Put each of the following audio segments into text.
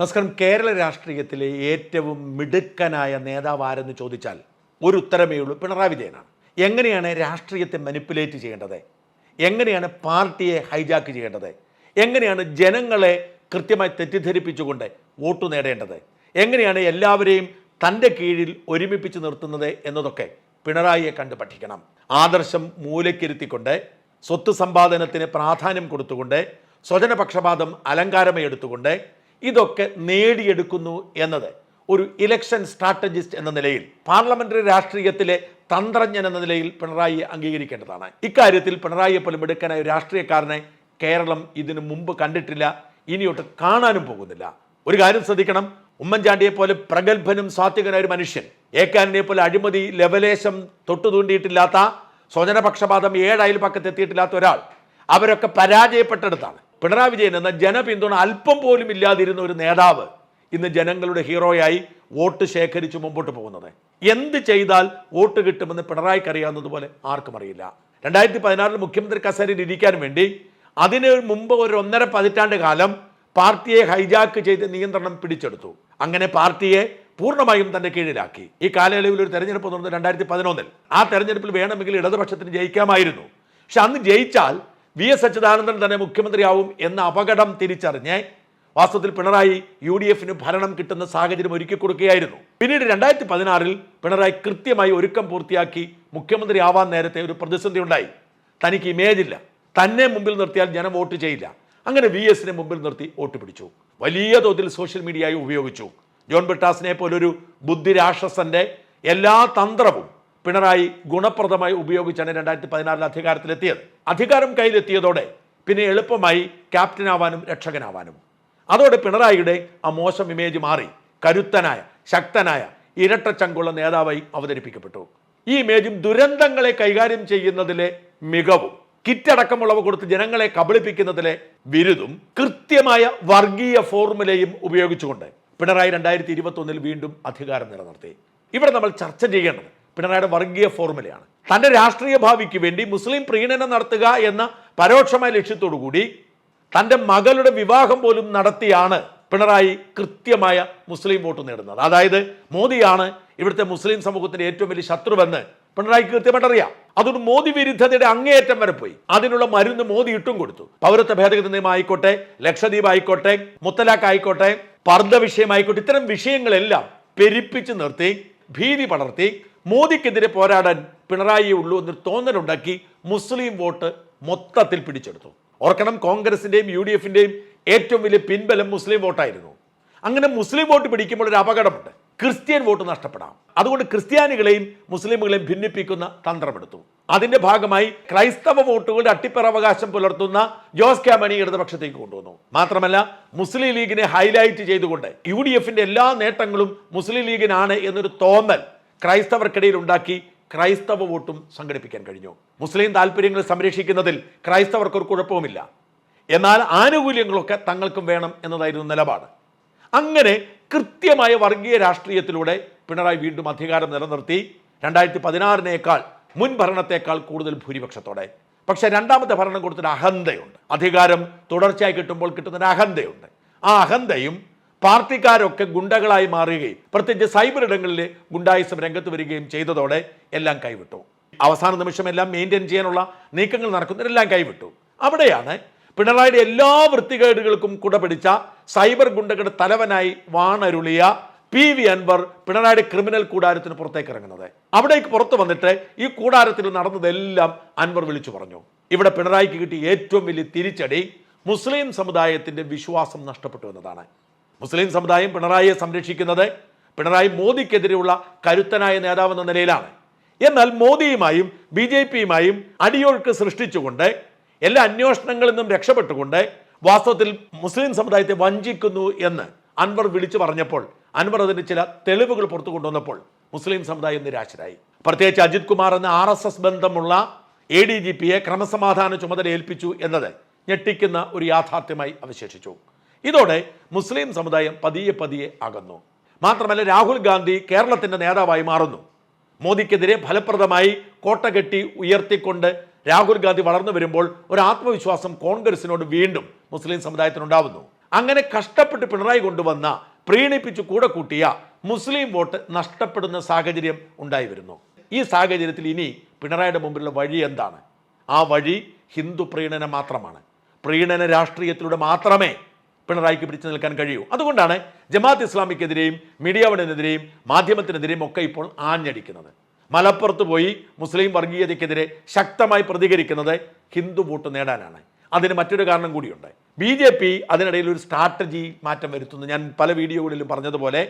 നമസ്കാരം. കേരള രാഷ്ട്രീയത്തിലെ ഏറ്റവും മിടുക്കനായ നേതാവ് ആരെന്ന് ചോദിച്ചാൽ ഒരു ഉത്തരമേ ഉള്ളൂ. പിണറായി വിജയനാണ്. എങ്ങനെയാണ് രാഷ്ട്രീയത്തെ മനിപ്പുലേറ്റ് ചെയ്യേണ്ടത്? എങ്ങനെയാണ് പാർട്ടിയെ ഹൈജാക്ക് ചെയ്യേണ്ടത്? എങ്ങനെയാണ് ജനങ്ങളെ കൃത്യമായി തെറ്റിദ്ധരിപ്പിച്ചുകൊണ്ട് വോട്ട് നേടേണ്ടത്? എങ്ങനെയാണ് എല്ലാവരെയും തന്റെ കീഴിൽ ഒരുമിപ്പിച്ച് നിർത്തുന്നത് എന്നതൊക്കെ പിണറായിയെ കണ്ട് പഠിക്കണം. ആദർശം മൂലക്കിരുത്തിക്കൊണ്ട് സ്വത്ത് സമ്പാദനത്തിന് പ്രാധാന്യം കൊടുത്തുകൊണ്ട് സ്വജനപക്ഷപാതം അലങ്കാരമായി എടുത്തുകൊണ്ട് ഇതൊക്കെ നേടിയെടുക്കുന്നു എന്നത് ഒരു ഇലക്ഷൻ സ്ട്രാറ്റജിസ്റ്റ് എന്ന നിലയിൽ പാർലമെന്ററി രാഷ്ട്രീയത്തിലെ തന്ത്രജ്ഞൻ എന്ന നിലയിൽ പിണറായിയെ അംഗീകരിക്കേണ്ടതാണ്. ഇക്കാര്യത്തിൽ പിണറായിയെ പോലും എടുക്കാനായ രാഷ്ട്രീയക്കാരനെ കേരളം ഇതിനു മുമ്പ് കണ്ടിട്ടില്ല ഇനിയൊട്ട് കാണാനും പോകുന്നില്ല. ഒരു കാര്യം ശ്രദ്ധിക്കണം ഉമ്മൻചാണ്ടിയെ പോലെ പ്രഗത്ഭനും സാത്വികനായ ഒരു മനുഷ്യൻ ഏക്കാനിനെ പോലെ അഴിമതി ലെവലേശം തൊട്ടു തൂണ്ടിയിട്ടില്ലാത്ത സ്വജനപക്ഷപാതം ഏഴ് അയൽപ്പക്കത്ത് എത്തിയിട്ടില്ലാത്ത ഒരാൾ അവരൊക്കെ പരാജയപ്പെട്ടെടുത്താണ്. പിണറായി വിജയൻ എന്ന ജനപിന്തുണ അല്പം പോലും ഇല്ലാതിരുന്ന ഒരു നേതാവ് ഇന്ന് ജനങ്ങളുടെ ഹീറോയായി വോട്ട് ശേഖരിച്ച് മുമ്പോട്ട് പോകുന്നത്. എന്ത് ചെയ്താൽ വോട്ട് കിട്ടുമെന്ന് പിണറായിക്ക് അറിയാവുന്നതുപോലെ ആർക്കും അറിയില്ല. രണ്ടായിരത്തി പതിനാറിൽ മുഖ്യമന്ത്രി കസേരയിൽ ഇരിക്കാൻ വേണ്ടി അതിന് മുമ്പ് ഒരു ഒന്നര പതിറ്റാണ്ട് കാലം പാർട്ടിയെ ഹൈജാക്ക് ചെയ്ത് നിയന്ത്രണം പിടിച്ചെടുത്തു. അങ്ങനെ പാർട്ടിയെ പൂർണമായും തന്റെ കീഴിലാക്കി. ഈ കാലയളവിൽ ഒരു തെരഞ്ഞെടുപ്പ് നടന്നത് രണ്ടായിരത്തി പതിനൊന്നിൽ ആ തെരഞ്ഞെടുപ്പിൽ വേണമെങ്കിൽ ഇടതുപക്ഷത്തിന് ജയിക്കാമായിരുന്നു. പക്ഷെ അന്ന് ജയിച്ചാൽ വി എസ് അച്യുതാനന്ദൻ തന്നെ മുഖ്യമന്ത്രിയാവും എന്ന അപകടം തിരിച്ചറിഞ്ഞ് വാസ്തവത്തിൽ പിണറായി യു ഡി എഫിന് ഭരണം കിട്ടുന്ന സാഹചര്യം ഒരുക്കി കൊടുക്കുകയായിരുന്നു. പിന്നീട് രണ്ടായിരത്തി പതിനാറിൽ പിണറായി കൃത്യമായി ഒരുക്കം പൂർത്തിയാക്കി മുഖ്യമന്ത്രി ആവാൻ നേരത്തെ ഒരു പ്രതിസന്ധി ഉണ്ടായി. തനിക്ക് ഇമേജ് ഇല്ല. തന്നെ മുമ്പിൽ നിർത്തിയാൽ ജനം വോട്ട് ചെയ്യില്ല. അങ്ങനെ വി എസിനെ മുമ്പിൽ നിർത്തി വോട്ട് പിടിച്ചു. വലിയ തോതിൽ സോഷ്യൽ മീഡിയയായി ഉപയോഗിച്ചു. ജോൺ ബിട്ടാസിനെ പോലൊരു ബുദ്ധിരാക്ഷസന്റെ എല്ലാ തന്ത്രവും പിണറായി ഗുണപ്രദമായി ഉപയോഗിച്ചാണ് രണ്ടായിരത്തി പതിനാറിൽ അധികാരത്തിലെത്തിയത്. അധികാരം കയ്യിലെത്തിയതോടെ പിന്നെ എളുപ്പമായി ക്യാപ്റ്റനാവാനും രക്ഷകനാവാനും. അതോടെ പിണറായിയുടെ ആ മോശം ഇമേജ് മാറി. കരുത്തനായ ശക്തനായ ഇരട്ടച്ചങ്കുള്ള നേതാവായി അവതരിപ്പിക്കപ്പെട്ടു. ഈ ഇമേജും ദുരന്തങ്ങളെ കൈകാര്യം ചെയ്യുന്നതിലെ മികവും കിറ്റടക്കമുള്ളവ കൊടുത്ത് ജനങ്ങളെ കബളിപ്പിക്കുന്നതിലെ ബിരുദും കൃത്യമായ വർഗീയ ഫോർമുലയും ഉപയോഗിച്ചുകൊണ്ട് പിണറായി രണ്ടായിരത്തി ഇരുപത്തി ഒന്നിൽ വീണ്ടും അധികാരം നിലനിർത്തി. ഇവിടെ നമ്മൾ ചർച്ച ചെയ്യേണ്ടത് പിണറായിയുടെ വർഗീയ ഫോർമുലയാണ്. തന്റെ രാഷ്ട്രീയ ഭാവിക്ക് വേണ്ടി മുസ്ലിം പ്രീണനം നടത്തുക എന്ന പരോക്ഷമായ ലക്ഷ്യത്തോടു കൂടി തന്റെ മകളുടെ വിവാഹം പോലും നടത്തിയാണ് പിണറായി കൃത്യമായ മുസ്ലിം വോട്ട് നേടുന്നത്. അതായത് മോദിയാണ് ഇവിടുത്തെ മുസ്ലിം സമൂഹത്തിന്റെ ഏറ്റവും വലിയ ശത്രുവെന്ന് പിണറായി കൃത്യമായിട്ട് അറിയാം അതുകൊണ്ട് മോദി വിരുദ്ധതയുടെ അങ്ങേയറ്റം വരെ പോയി. അതിനുള്ള മരുന്ന് മോദി ഇട്ടും കൊടുത്തു. പൗരത്വ ഭേദഗതി നിയമം ആയിക്കോട്ടെ ലക്ഷദ്വീപ് ആയിക്കോട്ടെ മുത്തലാഖ് ആയിക്കോട്ടെ പർദ്ദ വിഷയമായിക്കോട്ടെ ഇത്തരം വിഷയങ്ങളെല്ലാം പെരിപ്പിച്ച് നിർത്തി ഭീതി പടർത്തി മോദിക്കെതിരെ പോരാടാൻ പിണറായി ഉള്ളൂ എന്നൊരു തോന്നലുണ്ടാക്കി മുസ്ലിം വോട്ട് മൊത്തത്തിൽ പിടിച്ചെടുത്തു. ഓർക്കണം കോൺഗ്രസിന്റെയും യു ഡി എഫിന്റെയും ഏറ്റവും വലിയ പിൻബലം മുസ്ലിം വോട്ടായിരുന്നു. അങ്ങനെ മുസ്ലിം വോട്ട് പിടിക്കുമ്പോൾ ഒരു അപകടമുണ്ട്. ക്രിസ്ത്യൻ വോട്ട് നഷ്ടപ്പെടാം. അതുകൊണ്ട് ക്രിസ്ത്യാനികളെയും മുസ്ലിമുകളെയും ഭിന്നിപ്പിക്കുന്ന തന്ത്രമെടുത്തു. അതിന്റെ ഭാഗമായി ക്രൈസ്തവ വോട്ടുകളുടെ അട്ടിപ്പറവകാശം പുലർത്തുന്ന ജോസ് ക്യാമണി മണി ഇടതുപക്ഷത്തേക്ക് കൊണ്ടുവന്നു. മാത്രമല്ല മുസ്ലിം ലീഗിനെ ഹൈലൈറ്റ് ചെയ്തുകൊണ്ട് യു എല്ലാ നേട്ടങ്ങളും മുസ്ലിം ലീഗിനാണ് എന്നൊരു തോന്നൽ ക്രൈസ്തവർക്കിടയിൽ ഉണ്ടാക്കി ക്രൈസ്തവ വോട്ടും സംഘടിപ്പിക്കാൻ കഴിഞ്ഞു. മുസ്ലിം താല്പര്യങ്ങൾ സംരക്ഷിക്കുന്നതിൽ ക്രൈസ്തവർക്കൊരു കുഴപ്പവുമില്ല. എന്നാൽ ആനുകൂല്യങ്ങളൊക്കെ തങ്ങൾക്കും വേണം എന്നതായിരുന്നു നിലപാട്. അങ്ങനെ കൃത്യമായ വർഗീയ രാഷ്ട്രീയത്തിലൂടെ പിണറായി വീണ്ടും അധികാരം നിലനിർത്തി. രണ്ടായിരത്തി പതിനാറിനേക്കാൾ മുൻ ഭരണത്തേക്കാൾ കൂടുതൽ ഭൂരിപക്ഷത്തോടെ. പക്ഷേ രണ്ടാമത്തെ ഭരണം കൊടുത്തൊരു അഹന്തയുണ്ട്. അധികാരം തുടർച്ചയായി കിട്ടുമ്പോൾ കിട്ടുന്നൊരു അഹന്തയുണ്ട്. ആ അഹന്തയും പാർട്ടിക്കാരൊക്കെ ഗുണ്ടകളായി മാറുകയും പ്രത്യേകിച്ച് സൈബർ ഇടങ്ങളിൽ ഗുണ്ടായിസം രംഗത്ത് വരികയും ചെയ്തതോടെ എല്ലാം കൈവിട്ടു. അവസാന നിമിഷം എല്ലാം മെയിന്റെയിൻ ചെയ്യാനുള്ള നീക്കങ്ങൾ നടക്കുന്നതെല്ലാം കൈവിട്ടു. അവിടെയാണ് പിണറായിയുടെ എല്ലാ വൃത്തികേടുകൾക്കും കുടപിടിച്ച സൈബർ ഗുണ്ടകളുടെ തലവനായി വാണരുളിയ പി വി അൻവർ പിണറായിയുടെ ക്രിമിനൽ കൂടാരത്തിന് പുറത്തേക്ക് ഇറങ്ങുന്നത്. അവിടേക്ക് പുറത്തു വന്നിട്ട് ഈ കൂടാരത്തിൽ നടന്നതെല്ലാം അൻവർ വിളിച്ചു പറഞ്ഞു. ഇവിടെ പിണറായിക്ക് കിട്ടിയ ഏറ്റവും വലിയ തിരിച്ചടി മുസ്ലിം സമുദായത്തിന്റെ വിശ്വാസം നഷ്ടപ്പെട്ടു എന്നതാണ്. മുസ്ലിം സമുദായം പിണറായിയെ സംരക്ഷിക്കുന്നത് പിണറായി മോദിക്കെതിരെയുള്ള കരുത്തനായ നേതാവെന്ന നിലയിലാണ്. എന്നാൽ മോദിയുമായും ബി ജെ പിയുമായും അടിയൊഴുക്ക് സൃഷ്ടിച്ചുകൊണ്ട് എല്ലാ അന്വേഷണങ്ങളിൽ നിന്നും രക്ഷപ്പെട്ടുകൊണ്ട് വാസ്തവത്തിൽ മുസ്ലിം സമുദായത്തെ വഞ്ചിക്കുന്നു എന്ന് അൻവർ വിളിച്ചു പറഞ്ഞപ്പോൾ അൻവർ അതിന് ചില തെളിവുകൾ പുറത്തു കൊണ്ടുവന്നപ്പോൾ മുസ്ലിം സമുദായം നിരാശരായി. പ്രത്യേകിച്ച് അജിത് കുമാർ എന്ന ആർ എസ് എസ് ബന്ധമുള്ള എ ഡി ജി പിയെ ക്രമസമാധാന ചുമതല ഏൽപ്പിച്ചു എന്നത് ഞെട്ടിക്കുന്ന ഒരു യാഥാർത്ഥ്യമായി അവശേഷിച്ചു. ഇതോടെ മുസ്ലിം സമുദായം പതിയെ പതിയെ അകന്നു. മാത്രമല്ല രാഹുൽ ഗാന്ധി കേരളത്തിന്റെ നേതാവായി മാറുന്നു. മോദിക്കെതിരെ ഫലപ്രദമായി കോട്ട കെട്ടി ഉയർത്തിക്കൊണ്ട് രാഹുൽ ഗാന്ധി വളർന്നു വരുമ്പോൾ ഒരു ആത്മവിശ്വാസം കോൺഗ്രസിനോട് വീണ്ടും മുസ്ലിം സമുദായത്തിനുണ്ടാവുന്നു. അങ്ങനെ കഷ്ടപ്പെട്ട് പിണറായി കൊണ്ടുവന്ന പ്രീണിപ്പിച്ചു കൂടെ കൂട്ടിയ മുസ്ലിം വോട്ട് നഷ്ടപ്പെടുന്ന സാഹചര്യം ഉണ്ടായി വരുന്നു. ഈ സാഹചര്യത്തിൽ ഇനി പിണറായിയുടെ മുമ്പിലുള്ള വഴി എന്താണ്? ആ വഴി ഹിന്ദു പ്രീണനം മാത്രമാണ്. പ്രീണന രാഷ്ട്രീയത്തിലൂടെ മാത്രമേ പിണറായിക്ക് പിടിച്ചു നിൽക്കാൻ കഴിയൂ. അതുകൊണ്ടാണ് ജമാഅത്ത് ഇസ്ലാമിക്കെതിരെയും മീഡിയ വണിനെതിരെയും മാധ്യമത്തിനെതിരെയും ഒക്കെ ഇപ്പോൾ ആഞ്ഞടിക്കുന്നത്. മലപ്പുറത്ത് പോയി മുസ്ലിം വർഗീയതയ്ക്കെതിരെ ശക്തമായി പ്രതികരിക്കുന്നത് ഹിന്ദു വോട്ട് നേടാനാണ്. അതിന് മറ്റൊരു കാരണം കൂടിയുണ്ട്. ബി ജെ പി അതിനിടയിൽ ഒരു സ്ട്രാറ്റജി മാറ്റം വരുത്തുന്നു. ഞാൻ പല വീഡിയോകളിലും പറഞ്ഞതുപോലെ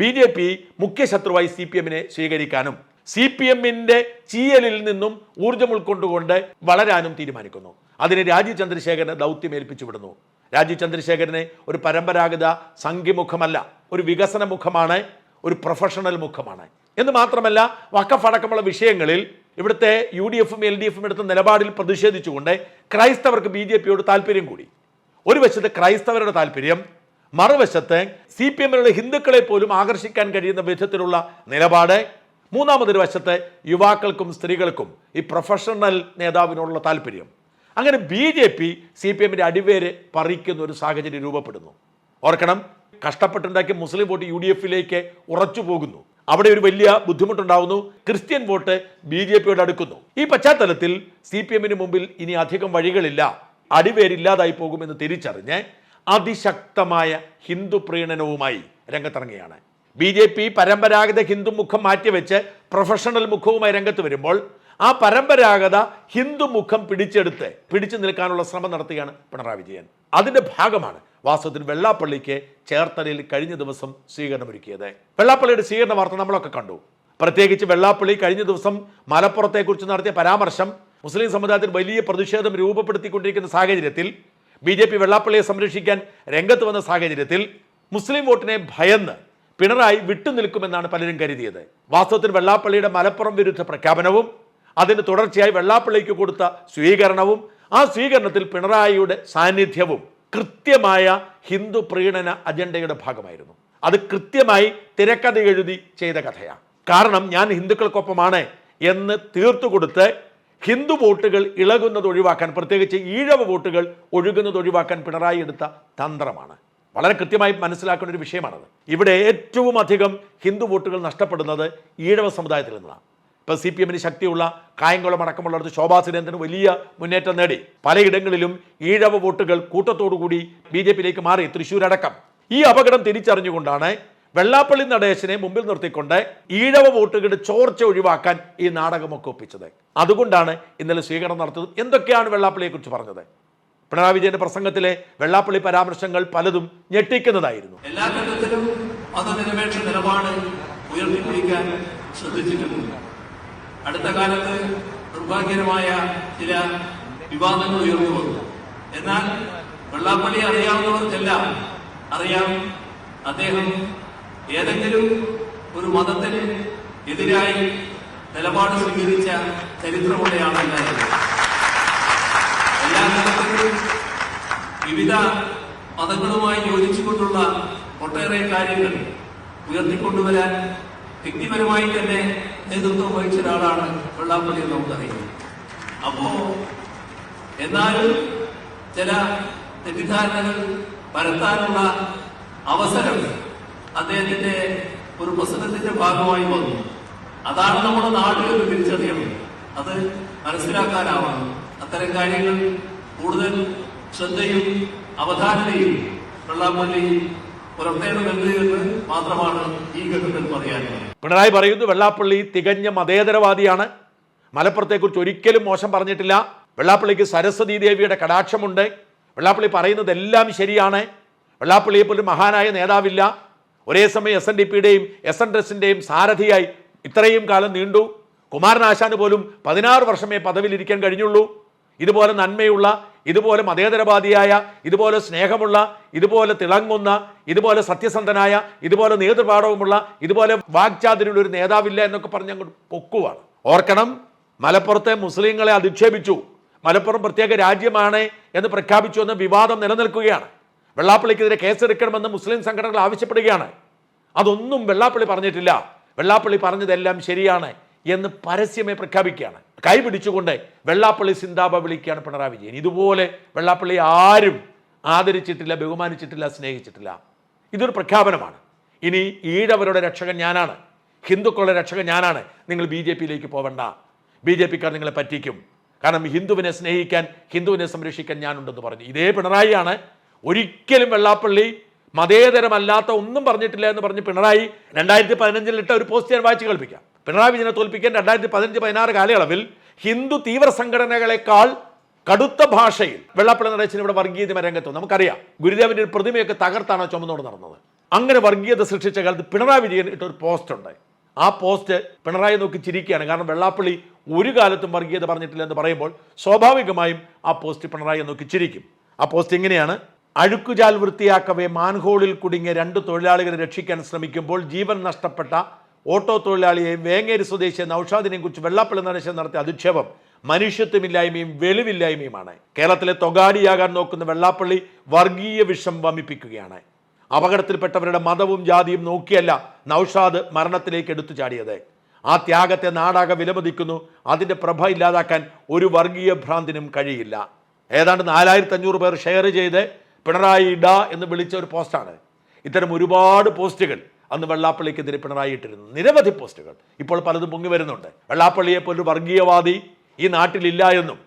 ബി ജെ പി മുഖ്യ ശത്രുവായി സി പി എമ്മിനെ സ്വീകരിക്കാനും സി പി എമ്മിന്റെ ചീയലിൽ നിന്നും ഊർജം ഉൾക്കൊണ്ടുകൊണ്ട് വളരാനും തീരുമാനിക്കുന്നു. അതിന് രാജീവ് ചന്ദ്രശേഖരന് ദൗത്യം ഏൽപ്പിച്ചു വിടുന്നു രാജീവ് ചന്ദ്രശേഖരനെ ഒരു പരമ്പരാഗത സംഖ്യമുഖമല്ല ഒരു വികസന മുഖമാണ് ഒരു പ്രൊഫഷണൽ മുഖമാണ്. എന്ന് മാത്രമല്ല വക്കഫടക്കമുള്ള വിഷയങ്ങളിൽ ഇവിടുത്തെ യു ഡി എഫും എൽ ഡി എഫും എടുത്ത നിലപാടിൽ പ്രതിഷേധിച്ചുകൊണ്ട് ക്രൈസ്തവർക്ക് ബി ജെ പിയോട് താല്പര്യം കൂടി. ഒരു വശത്ത് ക്രൈസ്തവരുടെ താല്പര്യം മറുവശത്ത് സി പി എമ്മിലുള്ള ഹിന്ദുക്കളെ പോലും ആകർഷിക്കാൻ കഴിയുന്ന വിധത്തിലുള്ള നിലപാട് മൂന്നാമതൊരു വശത്ത് യുവാക്കൾക്കും സ്ത്രീകൾക്കും ഈ പ്രൊഫഷണൽ നേതാവിനോടുള്ള താല്പര്യം. അങ്ങനെ B J P C P എമ്മിന്റെ അടിവേര് പറിക്കുന്ന ഒരു സാഹചര്യം രൂപപ്പെടുന്നു. ഓർക്കണം കഷ്ടപ്പെട്ടുണ്ടാക്കിയ മുസ്ലിം വോട്ട് യു ഡി എഫിലേക്ക് ഉറച്ചു പോകുന്നു. അവിടെ ഒരു വലിയ ബുദ്ധിമുട്ടുണ്ടാവുന്നു. ക്രിസ്ത്യൻ വോട്ട് ബി ജെ പിയോട് അടുക്കുന്നു. ഈ പശ്ചാത്തലത്തിൽ സി പി എമ്മിന് മുമ്പിൽ ഇനി അധികം വഴികളില്ല. അടിവേരില്ലാതായി പോകുമെന്ന് തിരിച്ചറിഞ്ഞ് അതിശക്തമായ ഹിന്ദു പ്രീണനവുമായി രംഗത്തിറങ്ങുകയാണ്. ബി ജെ പി പരമ്പരാഗത ഹിന്ദു മുഖം മാറ്റിവെച്ച് പ്രൊഫഷണൽ മുഖവുമായി രംഗത്ത് വരുമ്പോൾ ആ പരമ്പരാഗത ഹിന്ദു മുഖം പിടിച്ചെടുത്ത് പിടിച്ചു നിൽക്കാനുള്ള ശ്രമം നടത്തുകയാണ് പിണറായി വിജയൻ. അതിന്റെ ഭാഗമാണ് വാസ്തവത്തിൽ വെള്ളാപ്പള്ളിക്ക് ചേർത്തലയിൽ കഴിഞ്ഞ ദിവസം സ്വീകരണമൊരുക്കിയത്. വെള്ളാപ്പള്ളിയുടെ സ്വീകരണ വാർത്ത നമ്മളൊക്കെ കണ്ടു. പ്രത്യേകിച്ച് വെള്ളാപ്പള്ളി കഴിഞ്ഞ ദിവസം മലപ്പുറത്തെക്കുറിച്ച് നടത്തിയ പരാമർശം മുസ്ലിം സമുദായത്തിൽ വലിയ പ്രതിഷേധം രൂപപ്പെടുത്തിക്കൊണ്ടിരിക്കുന്ന സാഹചര്യത്തിൽ ബി ജെ പി വെള്ളാപ്പള്ളിയെ സംരക്ഷിക്കാൻ രംഗത്ത് വന്ന സാഹചര്യത്തിൽ മുസ്ലിം വോട്ടിനെ ഭയന്ന് പിണറായി വിട്ടുനിൽക്കുമെന്നാണ് പലരും കരുതിയത്. വാസ്തവത്തിൽ വെള്ളാപ്പള്ളിയുടെ മലപ്പുറം വിരുദ്ധ പ്രഖ്യാപനവും അതിന് തുടർച്ചയായി വെള്ളാപ്പള്ളിക്ക് കൊടുത്ത സ്വീകരണവും ആ സ്വീകരണത്തിൽ പിണറായിയുടെ സാന്നിധ്യവും കൃത്യമായ ഹിന്ദു പ്രീണന അജണ്ടയുടെ ഭാഗമായിരുന്നു. അത് കൃത്യമായി തിരക്കഥ എഴുതി ചെയ്ത കഥയാണ്. കാരണം ഞാൻ ഹിന്ദുക്കൾക്കൊപ്പമാണ് എന്ന് തീർത്തു കൊടുത്ത് ഹിന്ദു വോട്ടുകൾ ഇളകുന്നത് ഒഴിവാക്കാൻ പ്രത്യേകിച്ച് ഈഴവ വോട്ടുകൾ ഒഴുകുന്നത് ഒഴിവാക്കാൻ പിണറായി എടുത്ത തന്ത്രമാണ്. വളരെ കൃത്യമായി മനസ്സിലാക്കേണ്ട ഒരു വിഷയമാണത്. ഇവിടെ ഏറ്റവും അധികം ഹിന്ദു വോട്ടുകൾ നഷ്ടപ്പെടുന്നത് ഈഴവ സമുദായത്തിൽ നിന്നാണ്. ഇപ്പോൾ സി പി എമ്മിന് ശക്തിയുള്ള കായംകുളം അടക്കമുള്ളിടത്ത് ശോഭാ സുരേന്ദ്രൻ വലിയ മുന്നേറ്റം നേടി. പലയിടങ്ങളിലും ഈഴവ വോട്ടുകൾ കൂട്ടത്തോടുകൂടി ബി ജെ പിയിലേക്ക് മാറി തൃശ്ശൂരടക്കം. ഈ അപകടം തിരിച്ചറിഞ്ഞുകൊണ്ടാണ് വെള്ളാപ്പള്ളി നടേശനെ മുമ്പിൽ നിർത്തിക്കൊണ്ട് ഈഴവ വോട്ടുകളുടെ ചോർച്ച ഒഴിവാക്കാൻ ഈ നാടകമൊക്കെ ഒപ്പിച്ചത്. അതുകൊണ്ടാണ് ഇന്നലെ സ്വീകരണം നടത്തുന്നത് എന്തൊക്കെയാണ് വെള്ളാപ്പള്ളിയെക്കുറിച്ച് പറഞ്ഞത്? പിണറായി വിജയന്റെ പ്രസംഗത്തിലെ വെള്ളാപ്പള്ളി പരാമർശങ്ങൾ പലതും ഞെട്ടിക്കുന്നതായിരുന്നു. എല്ലാ ഘട്ടത്തിലും നിലപാട് ഉയർത്തിപ്പിടിക്കാൻ ശ്രദ്ധിച്ചിട്ടുണ്ട്. അടുത്ത കാലത്ത് നിർഭാഗ്യകരമായ ചില വിവാദങ്ങൾ ഉയർന്നു വന്നു. എന്നാൽ വെള്ളാപ്പള്ളി അറിയാവുന്നവർക്കെല്ലാം അറിയാം അദ്ദേഹം ഏതെങ്കിലും ഒരു മതത്തിന് എതിരായി നിലപാട് സ്വീകരിച്ച ചരിത്രമുള്ളയാളല്ല എല്ലാ കാലത്തിലും വിവിധ മതങ്ങളുമായി യോജിച്ചുകൊണ്ടുള്ള ഒട്ടേറെ കാര്യങ്ങൾ ഉയർത്തിക്കൊണ്ടുവരാൻ വ്യക്തിപരമായി തന്നെ നേതൃത്വം വഹിച്ച ഒരാളാണ് വെള്ളാപ്പള്ളി എന്ന് നമുക്കറിയാം. അപ്പോ എന്നാലും ചില തെറ്റിദ്ധാരണകൾ പരത്താനുള്ള അവസരം അദ്ദേഹത്തിന്റെ ഒരു പ്രസംഗത്തിന്റെ ഭാഗമായി വന്നു. അതാണ് നമ്മുടെ നാടുകൾ തിരിച്ചറിയണം അത് മനസ്സിലാക്കാനാവണം അത്തരം കാര്യങ്ങൾ കൂടുതൽ ശ്രദ്ധയും അവധാനതയും വെള്ളാപ്പള്ളി പുറത്തേണമെന്ന് മാത്രമാണ് ഈ ഘട്ടത്തിൽ പറയാനുള്ളത്. പിണറായി പറയുന്നു വെള്ളാപ്പള്ളി തികഞ്ഞ മതേതരവാദിയാണ്. മലപ്പുറത്തെക്കുറിച്ച് ഒരിക്കലും മോശം പറഞ്ഞിട്ടില്ല. വെള്ളാപ്പള്ളിക്ക് സരസ്വതി ദേവിയുടെ കടാക്ഷമുണ്ട്. വെള്ളാപ്പള്ളി പറയുന്നതെല്ലാം ശരിയാണ്. വെള്ളാപ്പള്ളിയെ പോലും മഹാനായ നേതാവില്ല. ഒരേ സമയം എസ് എൻ ഡി പിയുടെയും എസ് എൻ ഡ്രസിന്റെയും സാരഥിയായി ഇത്രയും കാലം നീണ്ടു. കുമാരനാശാന് പോലും പതിനാറ് വർഷമേ പദവിയിലിരിക്കാൻ കഴിഞ്ഞുള്ളൂ. ഇതുപോലെ നന്മയുള്ള ഇതുപോലെ മതേതരവാദിയായ ഇതുപോലെ സ്നേഹമുള്ള ഇതുപോലെ തിളങ്ങുന്ന ഇതുപോലെ സത്യസന്ധനായ ഇതുപോലെ നേതൃപാഠവുമുള്ള ഇതുപോലെ വാഗ്ചാതിരിയുള്ള ഒരു നേതാവില്ല എന്നൊക്കെ പറഞ്ഞ് അങ്ങോട്ട് പൊക്കുവാണ്. ഓർക്കണം മലപ്പുറത്തെ മുസ്ലിങ്ങളെ അധിക്ഷേപിച്ചു. മലപ്പുറം പ്രത്യേക രാജ്യമാണ് എന്ന് പ്രഖ്യാപിച്ചു എന്ന വിവാദം നിലനിൽക്കുകയാണ്. വെള്ളാപ്പള്ളിക്കെതിരെ കേസെടുക്കണമെന്ന് മുസ്ലിം സംഘടനകൾ ആവശ്യപ്പെടുകയാണ്. അതൊന്നും വെള്ളാപ്പള്ളി പറഞ്ഞിട്ടില്ല. വെള്ളാപ്പള്ളി പറഞ്ഞതെല്ലാം ശരിയാണ്. എന്ന് പരസ്യമേ പ്രഖ്യാപിക്കുകയാണ്. കൈ പിടിച്ചുകൊണ്ട് വെള്ളാപ്പള്ളി സിന്താബ വിളിക്കുകയാണ് പിണറായി വിജയൻ. ഇതുപോലെ വെള്ളാപ്പള്ളി ആരും ആദരിച്ചിട്ടില്ല ബഹുമാനിച്ചിട്ടില്ല സ്നേഹിച്ചിട്ടില്ല. ഇതൊരു പ്രഖ്യാപനമാണ്. ഇനി ഈഴവരുടെ രക്ഷകൻ ഞാനാണ്. ഹിന്ദുക്കളുടെ രക്ഷകൻ ഞാനാണ്. നിങ്ങൾ ബി ജെ പിയിലേക്ക് പോവണ്ട. ബി ജെ പിക്കാർ നിങ്ങളെ പറ്റിക്കും. കാരണം ഹിന്ദുവിനെ സ്നേഹിക്കാൻ ഹിന്ദുവിനെ സംരക്ഷിക്കാൻ ഞാനുണ്ടെന്ന് പറഞ്ഞു. ഇതേ പിണറായിയാണ്. ഒരിക്കലും വെള്ളാപ്പള്ളി മതേതരമല്ലാത്ത ഒന്നും പറഞ്ഞിട്ടില്ല എന്ന് പറഞ്ഞ് പിണറായി രണ്ടായിരത്തി പതിനഞ്ചിലിട്ട ഒരു പോസ്റ്റ് ഞാൻ വായിച്ചു കേൾപ്പിക്കാം. പിണറായി വിജയനെ തോൽപ്പിക്കാൻ രണ്ടായിരത്തി പതിനഞ്ച് പതിനാറ് കാലയളവിൽ ഹിന്ദു തീവ്ര സംഘടനകളെക്കാൾ കടുത്ത ഭാഷയിൽ വെള്ളാപ്പള്ളി നടേശൻ ഇവിടെ വർഗീയത രംഗത്ത്. നമുക്കറിയാം. ഗുരുദേവന്റെ ഒരു പ്രതിമയൊക്കെ തകർത്താണ് ചുമന്നോട് നടന്നത്. അങ്ങനെ വർഗീയത സൃഷ്ടിച്ച കാലത്ത് പിണറായി വിജയൻ ഇട്ട ഒരു പോസ്റ്റ് ഉണ്ട്. ആ പോസ്റ്റ് പിണറായി നോക്കി ചിരിക്കുകയാണ്. കാരണം വെള്ളാപ്പള്ളി ഒരു കാലത്തും വർഗീയത പറഞ്ഞിട്ടില്ല എന്ന് പറയുമ്പോൾ സ്വാഭാവികമായും ആ പോസ്റ്റ് പിണറായി നോക്കി ചിരിക്കും. ആ പോസ്റ്റ് എങ്ങനെയാണ്? അഴുക്കുചാൽ വൃത്തിയാക്കവേ മാൻഹോളിൽ കുടുങ്ങിയ രണ്ട് തൊഴിലാളികളെ രക്ഷിക്കാൻ ശ്രമിക്കുമ്പോൾ ജീവൻ നഷ്ടപ്പെട്ട ഓട്ടോ തൊഴിലാളിയെയും വേങ്ങേരി സ്വദേശിയെ നൌഷാദിനെയും കുറിച്ച് വെള്ളാപ്പള്ളി നടേശൻ നടത്തിയ അധിക്ഷേപം മനുഷ്യത്വമില്ലായ്മയും വെളിവില്ലായ്മയുമാണ്. കേരളത്തിലെ തൊഗാടിയാകാൻ നോക്കുന്ന വെള്ളാപ്പള്ളി വർഗീയ വിഷം വമിപ്പിക്കുകയാണ്. അപകടത്തിൽപ്പെട്ടവരുടെ മതവും ജാതിയും നോക്കിയല്ല നൌഷാദ് മരണത്തിലേക്ക് എടുത്തു ചാടിയത്. ആ ത്യാഗത്തെ നാടാകെ വിലമതിക്കുന്നു. അതിന്റെ പ്രഭ ഇല്ലാതാക്കാൻ ഒരു വർഗീയ ഭ്രാന്തിനും കഴിയില്ല. ഏതാണ്ട് നാലായിരത്തി അഞ്ഞൂറ് പേർ ഷെയർ ചെയ്ത് പിണറായി ഡ എന്ന് വിളിച്ച ഒരു പോസ്റ്റാണ്. ഇത്തരം ഒരുപാട് പോസ്റ്റുകൾ അന്ന് വെള്ളാപ്പള്ളിക്കെതിരെ പിണറായി ഇട്ടിരുന്നു. നിരവധി പോസ്റ്റുകൾ ഇപ്പോൾ പലതും പൊങ്ങി വരുന്നുണ്ട്. വെള്ളാപ്പള്ളിയെ പോലൊരു വർഗീയവാദി ഈ നാട്ടിലില്ല എന്നും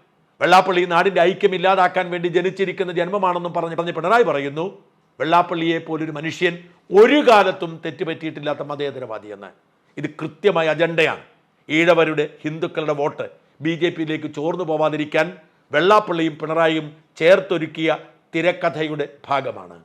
വെള്ളാപ്പള്ളി ഈ നാടിന്റെ ഐക്യം ഇല്ലാതാക്കാൻ വേണ്ടി ജനിച്ചിരിക്കുന്ന ജന്മമാണെന്നും പറഞ്ഞ് പറഞ്ഞ് പിണറായി പറയുന്നു വെള്ളാപ്പള്ളിയെ പോലൊരു മനുഷ്യൻ ഒരു കാലത്തും തെറ്റുപറ്റിയിട്ടില്ലാത്ത മതേതരവാദി എന്ന്. ഇത് കൃത്യമായ അജണ്ടയാണ്. ഈഴവരുടെ ഹിന്ദുക്കളുടെ വോട്ട് ബി ജെ പിയിലേക്ക് ചോർന്നു പോവാതിരിക്കാൻ വെള്ളാപ്പള്ളിയും പിണറായിയും ചേർത്തൊരുക്കിയ തിരക്കഥയുടെ ഭാഗമാണ്.